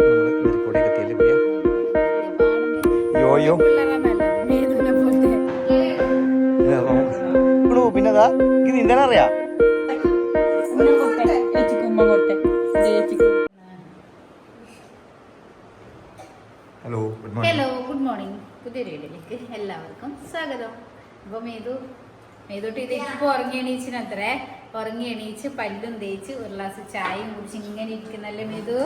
നമ്മൾ നരിക്കോടേക്ക് എത്തിയല്ലേ പ്രിയ യോയോ. പിന്നെതാ? ഇത് നീന്താൻ അറിയാ hello good morning. Hello good morning. പുതിയ വീഡിയോയിലേക്ക് എല്ലാവർക്കും സ്വാഗതം. അപ്പോൾ മേതു മേതോട്ട് ഇത് ഇപ്പൊ ഉറങ്ങി എണീച്ചിനത്രേ ഉറങ്ങി എണീച്ച് പല്ലും തേച്ച് ഒരു ഗ്ലാസ് ചായയും കുടിച്ച് ഇങ്ങനെ ഇരിക്കുന്നല്ലേ മേതു?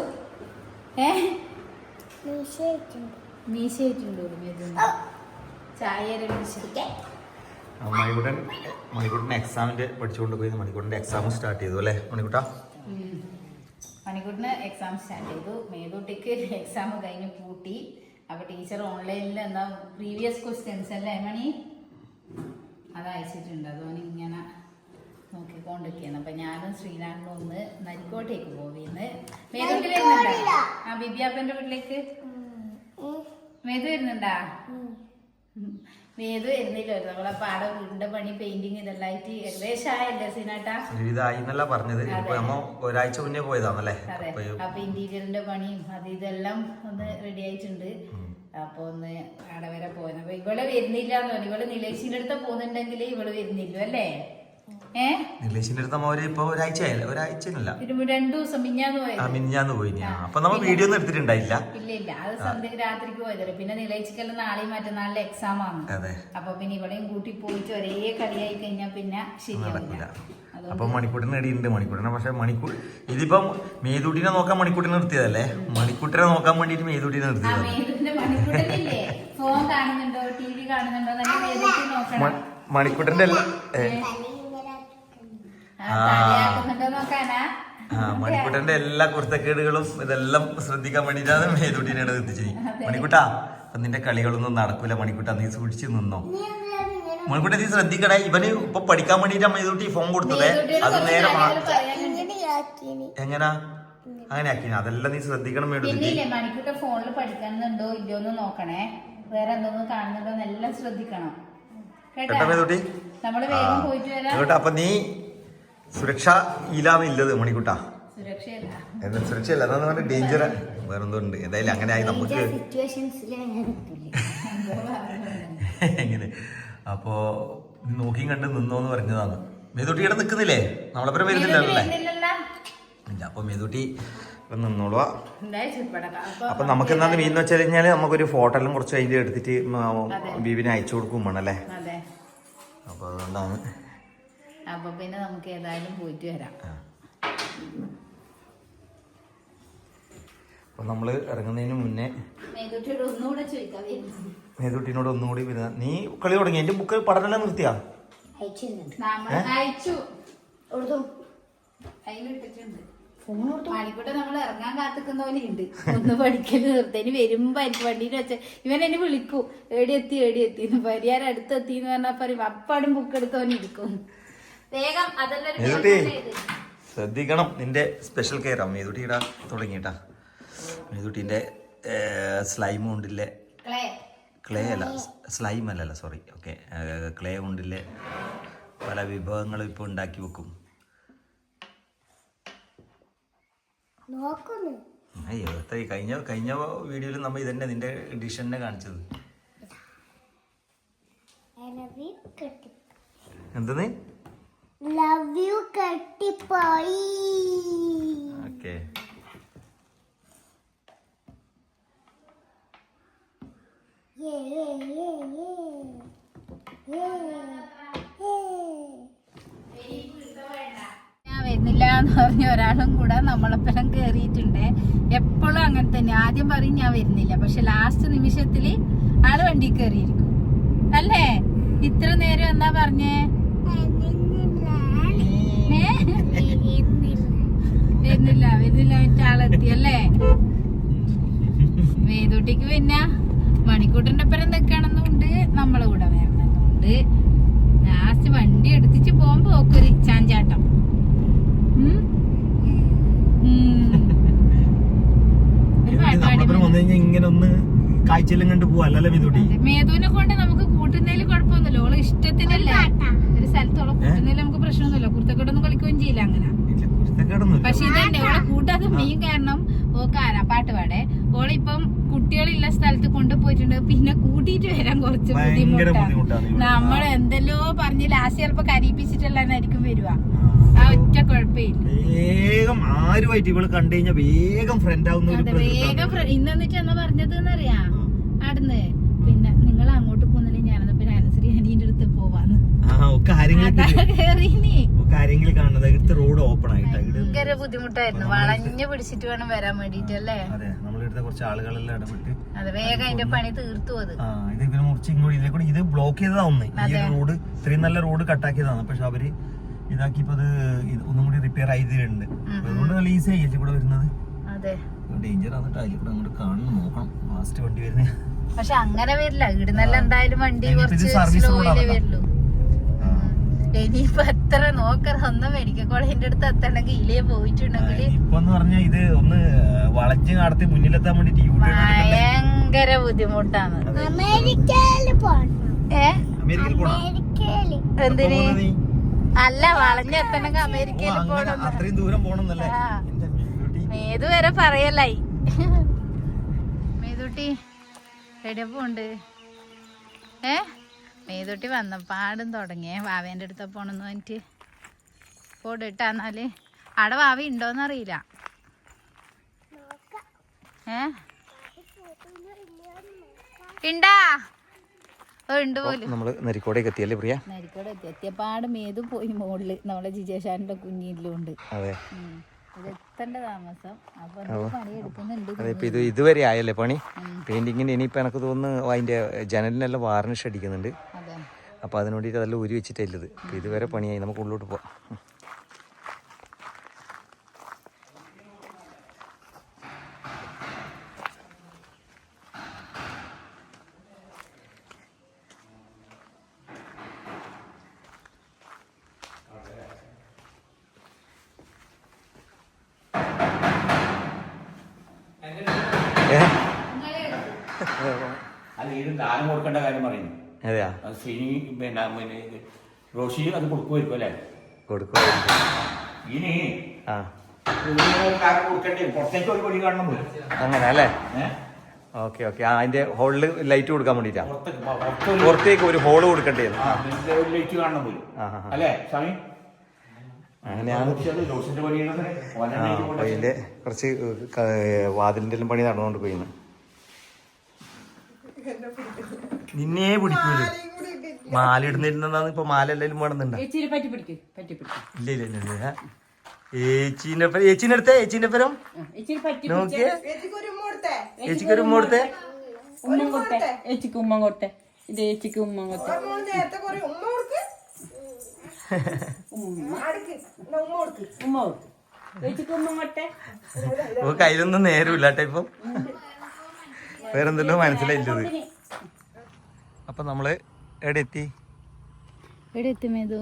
മണിക്കൂട്ടൻ മണിക്കൂട്ടൻ എക്സാമിന്റെ പഠിച്ചുകൊണ്ട് പോയി. മണിക്കൂട്ടന്റെ എക്സാം സ്റ്റാർട്ട് ചെയ്തു അല്ലേ? മണിക്കൂട്ടാ. മണിക്കൂട്ടിന് എക്സാം സ്റ്റാർട്ട് ചെയ്തു. മേതൂട്ടിക്ക് എക്സാം കഴിഞ്ഞ് പൂട്ടി. അപ്പൊ ടീച്ചർ ഓൺലൈനിൽ എന്താ പ്രീവിയസ് ക്വസ്റ്റ്യൻസ് അല്ലേ മണി? അത് അയച്ചിട്ടുണ്ട്. അതോ ഇങ്ങനെ നോക്കിക്കൊണ്ടിരിക്കുകയാണ് അപ്പൊ ഞാനും ശ്രീനാഥനും ഒന്ന് നരിക്കോട്ടേക്ക് പോവീന്ന് വരുന്നുണ്ടാ ആ ബിബിയാപ്പന്റെ വീട്ടിലേക്ക്? മേതു വരുന്നുണ്ടാ. മേതു വരുന്നില്ലല്ലോ നമ്മളെ ആടെ വീടിന്റെ പണി പെയിന്റിങ് ഇതെല്ലാം ആയിട്ട് ഏകദേശം ആയല്ലേ സീനാട്ടാ പറഞ്ഞത്. നമ്മ ഒരാഴ്ച മുന്നേ പോയതാണല്ലേ? അതെ. അപ്പൊ ഇന്റീരിയറിന്റെ പണിയും അത് ഇതെല്ലാം ഒന്ന് റെഡി ആയിട്ടുണ്ട്. അപ്പൊ ഒന്ന് അവിടെ വരെ പോയത് അപ്പൊ ഇവൾ വരുന്നില്ല എന്ന് പറഞ്ഞു. ഇവൾ നിലേശിന്റെ അടുത്ത് പോകുന്നുണ്ടെങ്കിൽ ഇവൾ വരുന്നില്ല അല്ലേ? നിലേശിന്റെ അടുത്ത് നമ്മ ഒരു ഇപ്പൊ ഒരാഴ്ച ആയില്ല ഒരാഴ്ചയില്ല ഒരു രണ്ടു ദിവസം മിഞ്ഞാന്ന് പോയത്. മിനിഞ്ഞാന്ന് പോയി അപ്പൊ നമ്മ വീഡിയോ ഒന്നും എടുത്തിട്ടുണ്ടായില്ല. ഇല്ല ഇല്ല. അത് സന്ധ്യക്ക് രാത്രിക്ക് പോയതല്ലേ. പിന്നെ നിലയിച്ചിക്കെല്ലാം നാളെയും മറ്റന്നാളിലെ എക്സാം ആണ്. അതെ. അപ്പൊ പിന്നെ കൂട്ടി പോയിട്ട് ഒരേ കളിയായി കഴിഞ്ഞാൽ പിന്നെ ശരിയാവില്ല. നടക്കില്ല അതുകൊണ്ട് അപ്പൊ മണിക്കൂട്ടിന് ഇടിയുണ്ട് മണിക്കൂട്ടിനെ പക്ഷെ മണിക്കൂർ ഇതിപ്പം മേതൂട്ടിനെ നോക്കാൻ മണിക്കൂട്ടിനെ നിർത്തിയതല്ലേ? മണിക്കൂട്ടിനെ നോക്കാൻ വേണ്ടിട്ട് മേതൂട്ടിനെ നിർത്തിയത് മണിക്കൂട്ടിന്റെ മേതുവിന്റെ മണിക്കൂട്ടന്റെ എല്ലാ കുർത്തക്കേടുകളും ഇതെല്ലാം ശ്രദ്ധിക്കാൻ വേണ്ടിട്ടാണ് മേതുട്ടിനോട് എത്തിച്ചത് മണിക്കുട്ടാ അപ്പൊ നിന്റെ കളികളൊന്നും നടക്കൂല മണിക്കുട്ട നീ സൂക്ഷിച്ചു നിന്നോ. മണിക്കുട്ട നീ ശ്രദ്ധിക്കണേ ഇവന് ഇപ്പൊ പഠിക്കാൻ വേണ്ടിട്ടാ മേതുട്ടി ഫോൺ കൊടുത്തതേ. അത് നേരെ. എങ്ങനാ? അങ്ങനെ ആക്കി അതെല്ലാം നീ ശ്രദ്ധിക്കണം മേടുട്ടി മണിക്കുട്ട ഫോണിൽ പഠിക്കുന്നുണ്ടോ ഇല്ലയോ എന്ന് നോക്കണേ. വേറെ എന്തൊന്നും കാണുന്നുണ്ടോ എല്ലാം ശ്രദ്ധിക്കണം. കേട്ടോ മേതുട്ടി? നമ്മൾ വേഗം പോയിട്ട് വരാം. കേട്ടോ അപ്പൊ നീ സുരക്ഷ ഇല്ലാന്ന് ഇല്ലത് മണിക്കൂട്ടാ എന്താ സുരക്ഷയല്ല? അതെന്ന് പറഞ്ഞ ഡേഞ്ചർ വേറെന്തോ ഉണ്ട് എന്തായാലും അങ്ങനെ ആയി നമുക്ക് എങ്ങനെ? അപ്പോ നോക്കിയും കണ്ട് നിന്നോന്ന് പറഞ്ഞതാണ്. മേതൂട്ടി ഇവിടെ നിൽക്കുന്നില്ലേ നമ്മളപ്പുറം പേര് വരുന്നില്ലല്ലേ ഇല്ല അപ്പൊ മേതൂട്ടി നിന്നോളുക. അപ്പൊ നമുക്ക് എന്താന്ന് മീൻ വെച്ച് കഴിഞ്ഞാൽ നമുക്കൊരു ഫോട്ടോ എല്ലാം കുറച്ച് അതിന്റെ എടുത്തിട്ട്. ബീബിനെ അയച്ചു കൊടുക്കും വേണം അല്ലേ? അതെ. അപ്പൊ അതുകൊണ്ടാണ് അപ്പൊ പിന്നെ നമുക്ക് ഏതായാലും പോയിട്ട് വരാം. അപ്പൊ നമ്മൾ ഇറങ്ങുന്നതിന് മുന്നേ മേതുട്ടിയോട് ഒന്നുകൂടി ചോദിക്കാം വരുന്നത്. മേതൂട്ടിനോട് ഒന്നും കൂടി പിന്നെ നീ കളി തുടങ്ങി. എന്റെ ബുക്ക് പഠനം നിർത്തിയാ? മണിക്കൂട്ട നമ്മൾ ഇറങ്ങാൻ കാത്തിക്കുന്ന പോലെ ഉണ്ട്. ഒന്ന് പഠിക്കൽ നിർത്തേന് വരുമ്പോ എനിക്ക് വണ്ടിയിൽ വെച്ച ഇവൻ എന്നെ വിളിക്കൂ. ഏടി എത്തി ഏടി എത്തി അടുത്തെത്തി എന്ന് പറഞ്ഞാൽ പറയും. അപ്പാടും ബുക്ക് എടുത്തോൻ ഇരിക്കും. വേഗം ശ്രദ്ധിക്കണം നിന്റെ സ്പെഷ്യൽ കെയർ ആ ഇടാ തുടങ്ങിട്ടാ മേതുട്ടിന്റെ സ്ലൈം കൊണ്ടില്ലേ? ക്ലേ. അല്ല സ്ലൈം അല്ലല്ല സോറി ഓക്കെ ക്ലേ കൊണ്ടില്ലേ? പല വിഭവങ്ങളും ഇപ്പോൾ ഉണ്ടാക്കി വെക്കും. അയ്യോ കഴിഞ്ഞ കഴിഞ്ഞ വീഡിയോയിൽ നമ്മൾ ഇതന്നെ നിന്റെ ഡിഷ് തന്നെ കാണിച്ചത്. എന്തെന്ന്? ലവ് യു കെട്ടിപ്പോയി ഓക്കെ വരുന്നില്ല എന്ന് പറഞ്ഞ ഒരാളും കൂടെ നമ്മളെപ്പോഴും കേറിയിട്ടുണ്ട്. എപ്പോഴും അങ്ങനെ തന്നെ. ആദ്യം പറയും ഞാൻ വരുന്നില്ല. പക്ഷെ ലാസ്റ്റ് നിമിഷത്തിൽ ആൾ വണ്ടി കയറിയിരിക്കും അല്ലേ? ഇത്ര നേരം എന്താ പറഞ്ഞേ? വരുന്നില്ല വരുന്നില്ല അല്ലേ? വേദൂട്ടിക്ക് പിന്നെ മണിക്കൂട്ടിന്റെ ഒപ്പം നിൽക്കണമെന്നുണ്ട് നമ്മളെ കൂടെ വരണമെന്നുണ്ട് ലാസ്റ്റ് വണ്ടി എടുത്തിച്ച് പോകുമ്പോ ചാഞ്ചാട്ടം. ഒരു കഴിഞ്ഞാൽ ഇങ്ങനെ ഒന്ന് കാഴ്ചയെല്ലാം കണ്ടു പോവാ അല്ലല്ലേ മേതൂട്ടി? അതെ. മേധുവിനെ കൊണ്ട് നമുക്ക് കൂട്ടുന്നതിൽ കുഴപ്പമൊന്നുമില്ല ഓൾ ഇഷ്ടത്തിനല്ലേ? ഒരു സ്ഥലത്തോളം കൂട്ടുന്നതിൽ നമുക്ക് പ്രശ്നമൊന്നുമില്ല. കുർത്തക്കെട്ടൊന്നും കളിക്കുകയും ചെയ്യില്ല അങ്ങനെ. പക്ഷെ ഇതന്നെ ഓളെ കൂട്ടാത്ത മെയിൻ കാരണം ഓക്കാന പാട്ട് പാടെ. ഓളിപ്പം കുട്ടികളില്ല സ്ഥലത്ത് കൊണ്ടുപോയിട്ടുണ്ട്. പിന്നെ കൂട്ടിയിട്ട് വരാൻ കുറച്ച് ബുദ്ധിമുട്ടാണ് നമ്മൾ എന്തെല്ലോ പറഞ്ഞ് ലാസ്റ്റ് ചിലപ്പോ കരീപ്പിച്ചിട്ടല്ലായിരിക്കും വരുക. ആ. ഒറ്റ കുഴപ്പമില്ല. വേഗം ആരുമായിട്ട് ഇവൾ കണ്ടു കഴിഞ്ഞാൽ വേഗം ഫ്രണ്ട് ആവുന്ന ഒരു വേഗം ഇന്നെന്നിട്ട് ഇന്ന് എന്നിട്ട് എന്നാ പറഞ്ഞത് എന്നറിയാ? ആടുന്ന് പിന്നെ നിങ്ങൾ അങ്ങോട്ട് പോകുന്നില്ല ഞാനെന്നാ പിന്നെ അനുസരി അനിയന്റെ അടുത്ത് ആരെങ്കിലും കാണുന്നത്? ഇവിടുത്തെ റോഡ് ഓപ്പൺ ആയിട്ട് ഭയങ്കര ബുദ്ധിമുട്ടായിരുന്നു. വളഞ്ഞു പിടിച്ചിട്ട് വേണം വരാൻ വേണ്ടിട്ട് അല്ലേ അതെ. നമ്മളിവിടുത്തെ കുറച്ച് ആളുകളെല്ലാം ഇടപെട്ട് അത് വേഗം അതിന്റെ പണി തീർത്തു അത്. ഇത് ഇവർ മുറിച്ച് ഇങ്ങോട്ട് ഇതിലെ കൂടി ഇത് ബ്ലോക്ക് ചെയ്തതാ ഒന്ന് ഈ റോഡ് ഇത്രയും നല്ല റോഡ് കട്ടാക്കിയതാണ് പക്ഷെ അവർ ഇതാക്കിയപ്പോ അത് ഒന്നും കൂടി റിപ്പയർ ആയതിലുണ്ട് അതുകൊണ്ട് നല്ല ഈസി ആയി ഇതിൽ കൂടെ വരുന്നത്. ഡേഞ്ചർ ആണ് അതിൽ കൂടെ അങ്ങോട്ട് കാണണം നോക്കണം. ലാസ്റ്റ് വണ്ടി വരുന്നേ. പക്ഷെ അങ്ങനെ വരില്ല. ഇവിടുന്നല്ല എന്തായാലും വണ്ടി കുറച്ച് സ്ലോയിലേ വരുള്ളൂ ഇനിയിപ്പൊ എത്ര നോക്കണം? ഒന്ന് മെഡിക്കൽ കോളേജിന്റെ അടുത്ത് എത്തണമെങ്കിൽ ഇലയെ പോയിട്ടുണ്ടെങ്കിൽ ഇപ്പൊന്ന് പറഞ്ഞാൽ ഇത് ഒന്ന് വളച്ച് നടത്തി മുന്നിലെത്താൻ വേണ്ടിട്ട് ഭയങ്കര ബുദ്ധിമുട്ടാണ്. എന്തിന്? അല്ല വളഞ്ഞെത്തണമെങ്കിൽ അമേരിക്കയിൽ പോകണം അത്രയും ദൂരം മേതുട്ടി. മേതു വരെ പറയലായി. മേതുട്ടി എവിടെ പോണ്ട്? ഏ? മേതുട്ടി വന്നപ്പാടും തുടങ്ങിയേ. വാവേന്റെ അടുത്ത് പോണെന്ന് പറഞ്ഞിട്ട് പോടിട്ടാന്നാൽ. അവിടെ വാവ ഉണ്ടോന്നറിയില്ല. ഏ? ഉണ്ടാ നമ്മൾ നരിക്കോടേക്ക് എത്തിയല്ലേ പ്രിയ? നരിക്കോട് എത്തി എത്തിയപ്പാട് മേതു പോയി മോളിൽ. നമ്മളെ ജിജേഷാന്റെ കുഞ്ഞില്ലുണ്ട്. അതെ. ഉം. ഇത് ഇതുവരെ ആയല്ലേ പണി? പെയിന്റിങ്ങിന് ഇനിയിപ്പോ എനിക്ക് തോന്നുന്നു അതിന്റെ ജനലിനെല്ലാം വാർണിഷ് അടിക്കുന്നുണ്ട്. അപ്പൊ അതിന് വേണ്ടിയിട്ട് അതെല്ലാം ഊരി വെച്ചിട്ടില്ലത് ഇതുവരെ പണിയായി. നമുക്ക് ഉള്ളോട്ട് പോവാം. ഇത് ദാനം കൊടുക്കേണ്ട കാര്യം പറയുന്നു. അതെയാ? അത് ശ്രീനി പിന്നെ പിന്നെ ഇത് റോഷി അത് കൊടുക്കുമായിരിക്കും അല്ലേ? കൊടുക്കുമായിരിക്കും. ഇനി ആ. അങ്ങനെ അല്ലേ? Okay okay. ആ അതിന്റെ ഹോളിൽ ലൈറ്റ് കൊടുക്കാൻ വേണ്ടിട്ടാ? പുറത്തേക്ക് ഒരു ഹോൾ കൊടുക്കേണ്ടി. അല്ലേ അങ്ങനെയാണ്. അതിന്റെ കുറച്ച് വാതിലിന്റെ വാതിലിന്റെ എല്ലാം പണി നടന്നുകൊണ്ട് പോയിന്ന്. നിന്നെ പിടിക്കൂല? മാല ഇടുന്നിരുന്നാന്ന് ഇപ്പൊ മാല എല്ലാരും വേണമെന്നുണ്ട് ഇല്ല ഇല്ല ഇല്ല ഏച്ചീന്റെ ഏച്ചീന്റെ അടുത്തേ ഏച്ചീന്റെ പരം? നോക്കിയേ. ഏച്ചിക്ക് ഒരു ഉമ്മ കൊടുത്തേ. ഉമ്മ കൊടുത്തെ? ഏച്ചിക്ക് ഉമ്മ കൊടുത്തെ. ഇത് ഏച്ചിക്ക് ഉമ്മ കൊടുത്തെ. ഉമ്മ കൊടുത്തു. ഏച്ചിക്ക് ഉമ്മ കൊടുത്തെ. ഓ കയ്യിലൊന്നും നേരമില്ലാട്ടെ ഇപ്പം. വേറെന്തല്ലോ മനസ്സിലായില്ലത് അപ്പൊ നമ്മൾ എവിടെ എത്തി എവിടെ എത്തി മേതു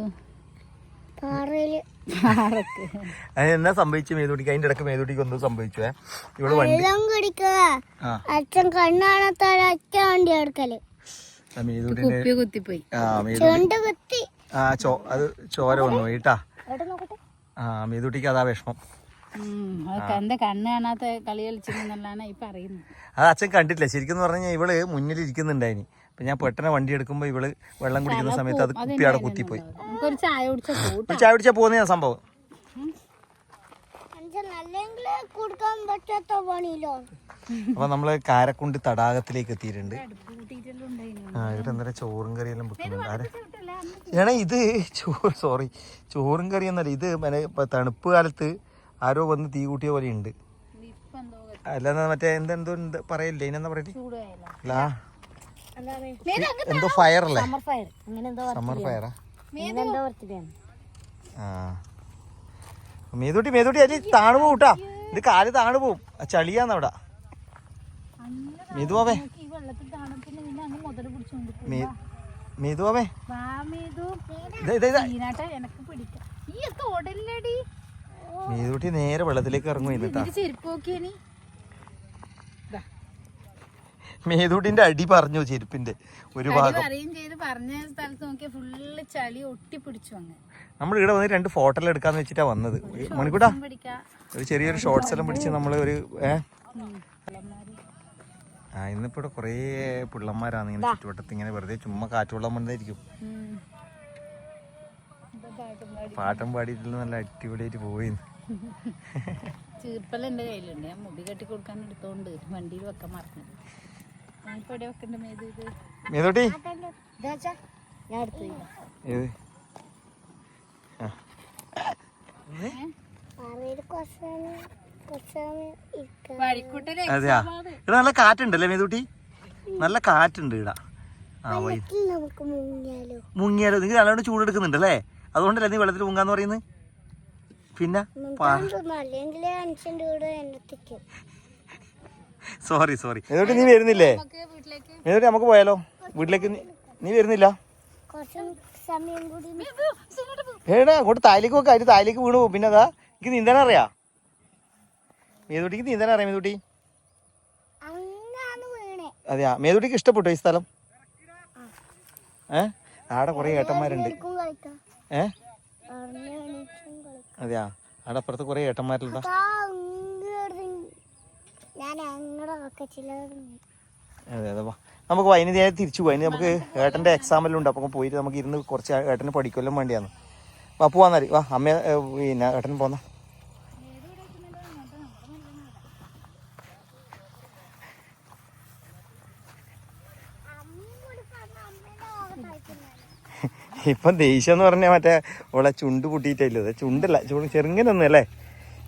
എന്നാ സംഭവിച്ചു മേതുടിക്ക് അതിന്റെ ഇടയ്ക്ക് മേതുടിക്ക് ഒന്നും സംഭവിച്ചു ഇവിടെ വണ്ടി അച്ഛൻ കണ്ണാണത്ത അച്ഛൻ വണ്ടി എടുക്കൽ. ആ മേതു ചോ അത് ചോര വന്നു പോയിട്ടാ മേതുട്ടിക്ക് അതാ വിഷമം. അത് എന്റെ കണ്ണ് കാണാത്ത കളി കളിച്ചിരുന്നല്ലാണ് ഈ പറയുന്നത് അത് അച്ഛൻ കണ്ടിട്ടില്ല. ശരിക്കും പറഞ്ഞു കഴിഞ്ഞാൽ ഇവൾ മുന്നിൽ ഇരിക്കുന്നുണ്ടായിനി. അപ്പൊ ഞാൻ പെട്ടെന്ന് വണ്ടി എടുക്കുമ്പോ ഇവൾ വെള്ളം കുടിക്കുന്ന സമയത്ത് അത് കുപ്പി അവിടെ കുത്തിപ്പോയി. ചായ കുടിച്ചാ പോകുന്ന സംഭവം അച്ഛൻ അല്ലെങ്കിൽ കൊടുക്കാൻ പറ്റാത്ത പണിയിലോ അപ്പൊ നമ്മൾ കാരക്കുണ്ട് തടാകത്തിലേക്ക് എത്തിയിട്ടുണ്ട്. ആ ഇവിടെ എന്താ ചോറും കറിയെല്ലാം വെക്കുന്നുണ്ട്. ഏണേ ഇത് ചോറ് സോറി ചോറും കറി എന്നല്ല ഇത് മനെ തണുപ്പ് കാലത്ത് ആരോ വന്ന് തീ കൂട്ടിയ പോലെ ഉണ്ട്. അല്ലാതെ മറ്റേ എന്തെന്തോ എന്ത് പറയല്ലേ? ഇനെന്താ പറയട്ടെ അല്ല എന്തോ ഫയർ അല്ലേ? സമ്മർ ഫയർ അങ്ങനെ എന്തോ സമ്മർ ഫയറാ ആ. മേതൂട്ടി മേതൂട്ടി അരി താണു പോവും കേട്ടാ ഇത് കാൽ താണു പോവും. ചളിയാന്ന് അവിടെ. മേതുവാവേ. മേതുവാവേ. മേതൂട്ടി നേരെ വെള്ളത്തിലേക്ക് ഇറങ്ങും ചെരുപ്പ് നോക്കിയനി മേതൂട്ടിന്റെ അടി പറഞ്ഞു ചെരുപ്പിന്റെ ഒരു ഭാഗം. നമ്മൾ ഇവിടെ വന്ന് രണ്ട് ഫോട്ടോ എടുക്കാന്ന് വെച്ചിട്ടാ വന്നത്. മണിക്കൂട്ടാ? ഒരു ചെറിയൊരു ഷോർട്സ് എല്ലാം പിടിച്ച് നമ്മൾ ഒരു ഏ? ആ ഇന്നിപ്പോ ഇവിടെ കുറേ പിള്ളന്മാരാണ് ഇങ്ങനെ ചുറ്റുവട്ടത്ത് ഇങ്ങനെ വെറുതെ ചുമ്മാ കാറ്റുവെള്ളം വന്നായിരിക്കും പാട്ടും പാടിയിട്ടുള്ള നല്ല അടിപൊളിയായിട്ട് പോയി ചീർപ്പല എന്റെ കയ്യിലുണ്ട്. ഞാൻ മുടി കെട്ടി കൊടുക്കാൻ എടുത്തോണ്ട് വണ്ടിയിൽ വെക്കാൻ മറന്നു. മേതോട്ടി? ഏത്? അതെയാ? ഇവിടെ നല്ല കാറ്റുണ്ടല്ലേ മേതൂട്ടി? നല്ല കാറ്റുണ്ട് ആ വൈ മുങ്ങിയാലോ? മുങ്ങിയാലോ? നിങ്ങൾ നല്ലോണം ചൂടെടുക്കുന്നുണ്ടല്ലേ? അതുകൊണ്ടല്ലേ നീ വെള്ളത്തിൽ മുങ്ങാന്ന് പറയുന്നത്? പിന്നെ? Sorry sorry. എന്നിട്ട് നീ വരുന്നില്ലേ? എന്നിട്ട് നമുക്ക് പോയാലോ? വീട്ടിലേക്ക് നീ- നീ വരുന്നില്ല? കുറച്ച് സമയം കൂടി ഏടാ അങ്ങോട്ട് തായിലേക്ക് വെക്കാം അതിന് തായിലേക്ക് വീണ് പോകും. പിന്നെ അതാ എനിക്ക് നീന്താൻ അറിയാ. മേതുട്ടിക്ക് നീന്താൻ അറിയാം മേതുട്ടി. അതെയാ മേതുട്ടിക്ക് ഇഷ്ടപ്പെട്ടോ ഈ സ്ഥലം? ഏ? ആടെ കുറേ ഏട്ടന്മാരുണ്ട്. ഏ? അതെയാ ആടെ അപ്പുറത്ത് കുറേ ഏട്ടന്മാരുണ്ടാ അപ്പൊ ആ ഇങ്ങോട്ട് ഞാൻ അങ്ങടെ വെക്കച്ചില്ലായിരുന്നു നമുക്ക് വൈകുന്നേരം തിരിച്ചു പോയി. നമുക്ക് ഏട്ടന്റെ ഏട്ടന്റെ എക്സാമെല്ലാം ഉണ്ട്. അപ്പൊ പോയിട്ട് നമുക്ക് ഇരുന്ന് കുറച്ച് ഏട്ടന് പഠിക്കുമല്ലോ വേണ്ടിയാണ്. വാ പോവാന്നാൽ വാ അമ്മ പിന്നെ ഏട്ടൻ പോന്ന. ഇപ്പൊ ദേഷ്യം എന്ന് പറഞ്ഞാൽ മറ്റേ ഓളെ ചുണ്ട് പൊട്ടിയിട്ടില്ലത് ചുണ്ടല്ല ചുണ്ട് ചെറുങ്ങനൊന്നും അല്ലേ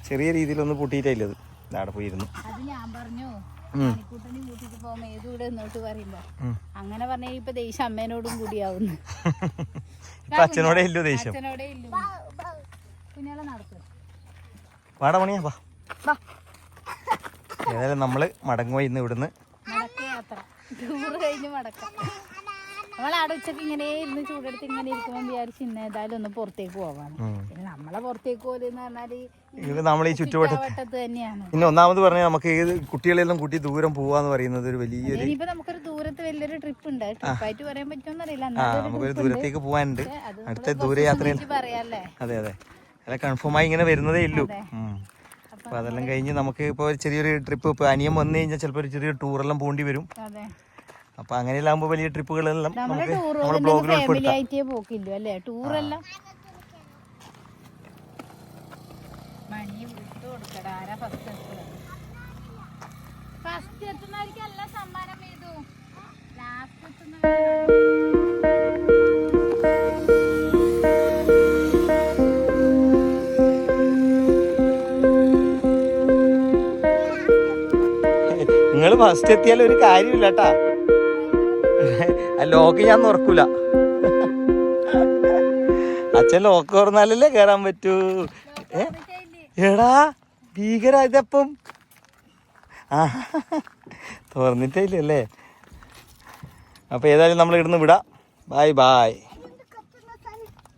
ചെറിയ രീതിയിലൊന്നും പൊട്ടിയിട്ടില്ലത് അവിടെ പോയിരുന്നു. അത് ഞാൻ പറഞ്ഞു ഉം. മണിക്കൂട്ടനെ കൂട്ടിട്ട് പോകുമ്പോ ഏത് കൂടെ നിന്നോട്ട് പറയുമ്പോ. ഉം. അങ്ങനെ പറഞ്ഞ ഇപ്പൊ ദേഷ്യം അമ്മേനോടും കൂടിയാവുന്നു. അച്ഛനോടെ ഇല്ലോ ദേഷ്യം. അച്ഛനോടെ ഇല്ല. കുഞ്ഞാളെ നടക്കും. വാടാ മണിയാ വാ. ഏതായാലും നമ്മൾ മടങ്ങുക ഇന്ന് ഇവിടുന്ന്. മടക്ക യാത്ര. ടൂറ് കഴിഞ്ഞ് മടക്കം. നമ്മളവിടെ ഉച്ചയ്ക്ക് ഇങ്ങനെ ഇരുന്ന് ചൂടെടുത്ത് ഇങ്ങനെ ഇരിക്കുമ്പോൾ വിചാരിച്ച് ഇന്ന് ഏതായാലും ഒന്ന് പുറത്തേക്ക് പോവാണ്. പിന്നെ നമ്മളെ പുറത്തേക്ക് പോലെന്ന് പറഞ്ഞാൽ നമ്മൾ ഈ ചുറ്റുവട്ടത്ത് തന്നെയാണ്. പിന്നെ ഒന്നാമത് പറഞ്ഞാൽ നമുക്ക് ഏത് കുട്ടികളെല്ലാം കൂട്ടി ദൂരം പോവാന്ന് പറയുന്നത് ഒരു വലിയൊരു ഇനിയിപ്പോ നമുക്കൊരു ദൂരത്ത് വലിയൊരു ട്രിപ്പ് ഉണ്ട്. ട്രിപ്പായിട്ട് പറയാൻ പറ്റുമെന്നറിയില്ല നമുക്കൊരു ദൂരത്തേക്ക് പോകാനുണ്ട് അടുത്ത ദൂരയാത്രയിൽ പറയാല്ലേ? അതെ അതെ. അല്ല കൺഫേം ആയി ഇങ്ങനെ വരുന്നതേ ഉള്ളൂ. അപ്പൊ അതെല്ലാം കഴിഞ്ഞ് നമുക്ക് ഇപ്പൊ ചെറിയൊരു ട്രിപ്പ് ഇപ്പൊ അനിയം വന്നു കഴിഞ്ഞാൽ ചിലപ്പോ ഒരു ടൂർ ടൂറെല്ലാം പോണ്ടി വരും. അപ്പൊ അങ്ങനെയെല്ലാം ആകുമ്പോൾ വലിയ ട്രിപ്പുകളെല്ലാം നമുക്ക് നമ്മുടെ ബ്ലോഗിൽ ഉൾപ്പെടുത്താം ആയിട്ടേ പോക്കില്ലോ അല്ലേ? ടൂറെല്ലാം മണി വിട്ടു കൊടുക്കട. ആരാ ഫസ്റ്റ് എത്തുന്നത് ഫസ്റ്റ് എത്തുന്നവർക്ക് എല്ലാ സമ്മാനം ചെയ്തു. ലാസ്റ്റ് എത്തുന്ന നിങ്ങൾ ഫസ്റ്റ് എത്തിയാൽ ഒരു കാര്യമില്ല കേട്ടാ ലോക്ക് ഞാൻ തുറക്കൂല. അച്ഛൻ ലോക്ക് തുറന്നാലല്ലേ കേറാൻ പറ്റൂ? എടാ ഭീകര ഇതപ്പം തുറന്നിട്ടേ ഇല്ലല്ലേ? അപ്പൊ ഏതായാലും നമ്മൾ ഇവിടുന്ന് വിടാം. Bye bye